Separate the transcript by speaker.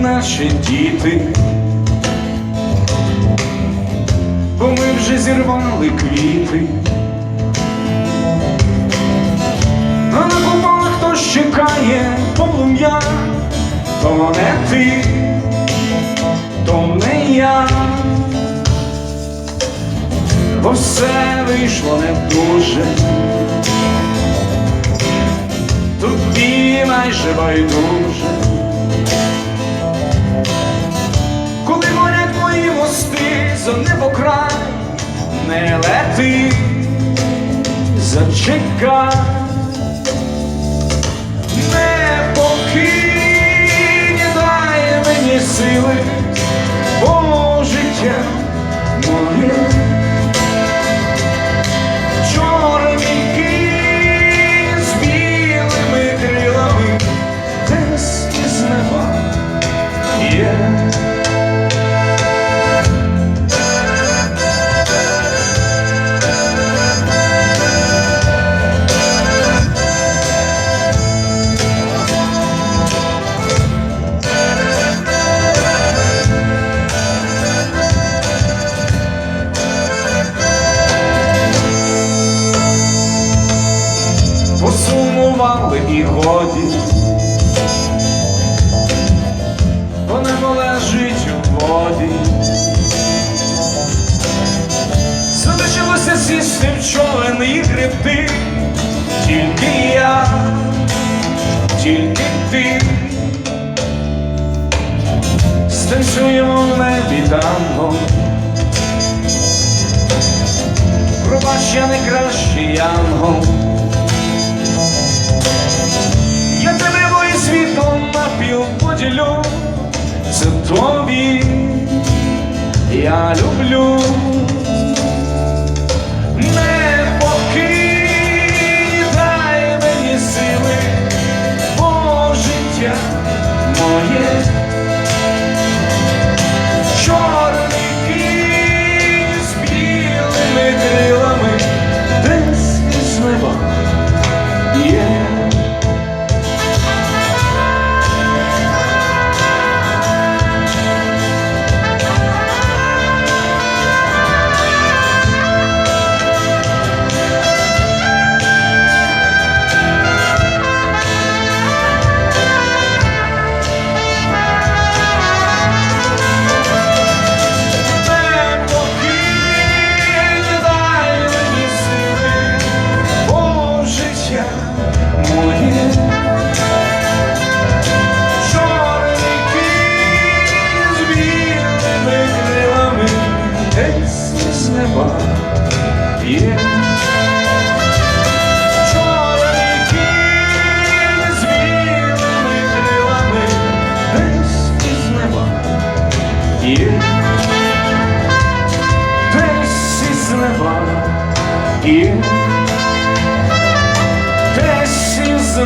Speaker 1: наче діти, бо ми вже зірвали квіти. А на купах хтось чекає полум'я, то не ти, то не я, бо все вийшло не дуже. Тобі майже байдуже. Не лети, зачекай. Не покинь, дай мені сили, посумували і годі, вона лежить у воді. Залишилося сісти в човен і гребти, тільки я, тільки ти. Станцюємо в небі танго. Пробач, я не кращий янгол. Поділю, це тобі я люблю. Із неба є. Чорний кінь з білими десь із неба є. Десь із неба є, десь із